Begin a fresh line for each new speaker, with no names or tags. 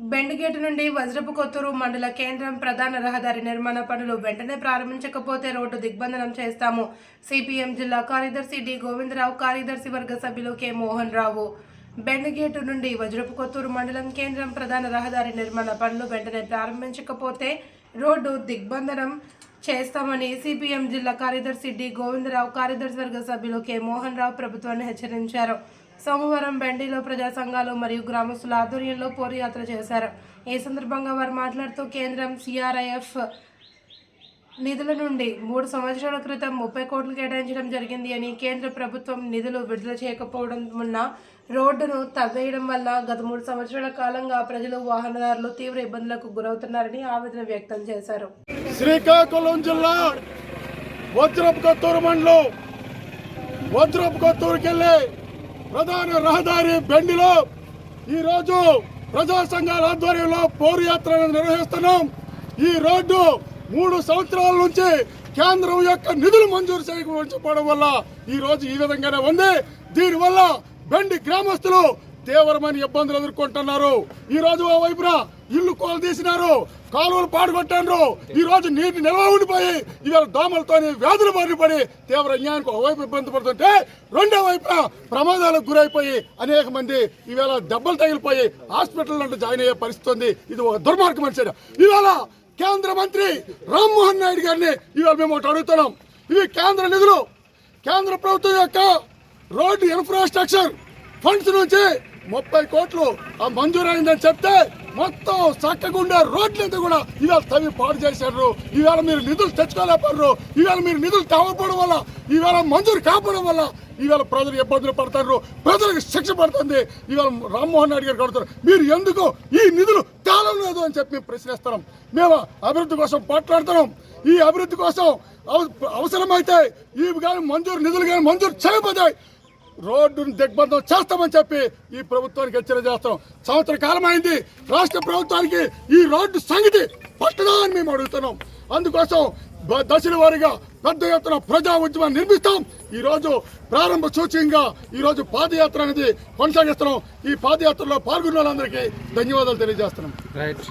బెండగేటు నుండి వజ్రపు కొత్తూరు మండల కేంద్రం ప్రధాన రహదారి నిర్మాణ పనులు వెంటనే ప్రారంభించకపోతే రోడ్డు దిగ్బంధనం చేస్తాము. సిపిఎం జిల్లా కార్యదర్శి డి. గోవిందరావు కార్యదర్శి వర్గ సభ్యులు కె. మోహన్ రావు బెండగేటు నుండి వజ్రపు కొత్తూరు మండలం కేంద్రం ప్రధాన రహదారి నిర్మాణ పనులు వెంటనే ప్రారంభించకపోతే రోడ్డు దిగ్బంధనం చేస్తామని సిపిఎం జిల్లా కార్యదర్శి డి గోవిందరావు కార్యదర్శి వర్గ సభ్యులు కె మోహన్ రావు ప్రభుత్వాన్ని హెచ్చరించారు. సోమవారం బెండిలో ప్రజా సంఘాలు మరియు గ్రామస్తుల ఆధ్వర్యంలో పోరుయాత్ర చేశారు. ఈ సందర్భంగా వారు మాట్లాడుతూ కేంద్రం సిఆర్ఐఎఫ్ నిధుల నుండి మూడు సంవత్సరాల క్రితం ముప్పై కోట్లు కేటాయించడం జరిగింది అని కేంద్ర ప్రభుత్వం నిధులు విడుదల చేయకపోవడం వల్ల రోడ్డును తవ్వేయడం వల్ల గత మూడు సంవత్సరాల కాలంగా ప్రజలు వాహనదారులు తీవ్ర ఇబ్బందులకు గురవుతున్నారని ఆవేదన వ్యక్తం చేశారు.
శ్రీకాకుళం జిల్లా వజ్రపు కొత్తూరు మండలం వజ్రపు కొత్తూరుకి ప్రధాన రహదారి బెండిలో ఈరోజు ప్రజా సంఘాల ఆధ్వర్యంలో పోరుయాత్రను నిర్వహిస్తున్నాం. ఈ రోడ్డు మూడు సంవత్సరాల నుంచి కేంద్రం యొక్క నిధులు మంజూరు చేయకపోవడం వల్ల ఈ రోజు ఈ విధంగానే ఉంది. దీనివల్ల బెండి గ్రామస్తులు తీవ్రమైన ఇబ్బందులు ఎదుర్కొంటున్నారు. ఈ రోజు ఓ వైపున ఇల్లు కోలు తీసినారు కాలువలు పాడుకొట్టారు ఈ రోజు నీటి నిల్వ ఉండిపోయి ఇవాళ దోమలతో వ్యాధులు బారిపడి తీవ్ర అన్యాయానికి ఒకవైపు ఇబ్బంది పడుతుంటే రెండో వైపున ప్రమాదాలకు గురైపోయి అనేక మంది ఈవేళ దెబ్బలు తగిలిపోయి హాస్పిటల్ నుండి జాయిన్ అయ్యే పరిస్థితి ఉంది. ఇది ఒక దుర్మార్గం అని ఇవాళ కేంద్ర మంత్రి రామ్మోహన్ నాయుడు గారిని ఇవాళ మేము ఒకటి అడుగుతున్నాం. ఇవి కేంద్ర నిధులు. కేంద్ర ప్రభుత్వం యొక్క రోడ్డు ఇన్ఫ్రాస్ట్రక్చర్ ఫండ్స్ నుంచి ముప్పై కోట్లు ఆ మంజూరైందని చెప్తే మొత్తం చక్కగుండే రోడ్లంతా కూడా ఇవాళ తవ్వి పాడు చేశారు. ఇవాళ మీరు నిధులు తెచ్చుకోలేకపోయారు. ఇవాళ మీరు నిధులు తవ్వకపోవడం వల్ల ఇవాళ మంజూరు కాకపోవడం వల్ల ఇవాళ ప్రజలు ఇబ్బందులు పడతారు ప్రజలకు శిక్ష పడుతుంది. ఇవాళ రామ్మోహన్ నాయుడు గారు కడుతారు మీరు ఎందుకు ఈ నిధులు తేలం లేదు అని చెప్పి మేము ప్రశ్నిస్తున్నాం. మేము అభివృద్ధి కోసం పోట్లాడుతున్నాం. ఈ అభివృద్ధి కోసం అవసరమైతే ఈ కానీ మంజూరు నిధులు కానీ మంజూరు చేయబోతాయి రోడ్డును దిగ్బంధం చేస్తామని చెప్పి ఈ ప్రభుత్వానికి హెచ్చరిక చేస్తాం సంవత్సర కాలం అయింది. రాష్ట్ర ప్రభుత్వానికి ఈ రోడ్డు సంగతి పట్టదా అని మేము అడుగుతున్నాం. అందుకోసం దశల వారీగా పెద్ద ఎత్తున ప్రజా ఉద్యమాన్ని నిర్మిస్తాం. ఈ రోజు ప్రారంభ సూచకంగా ఈ రోజు పాదయాత్ర అనేది కొనసాగిస్తున్నాం. ఈ పాదయాత్రలో పాల్గొన్న వాళ్ళందరికీ ధన్యవాదాలు తెలియజేస్తున్నాం.
రైట్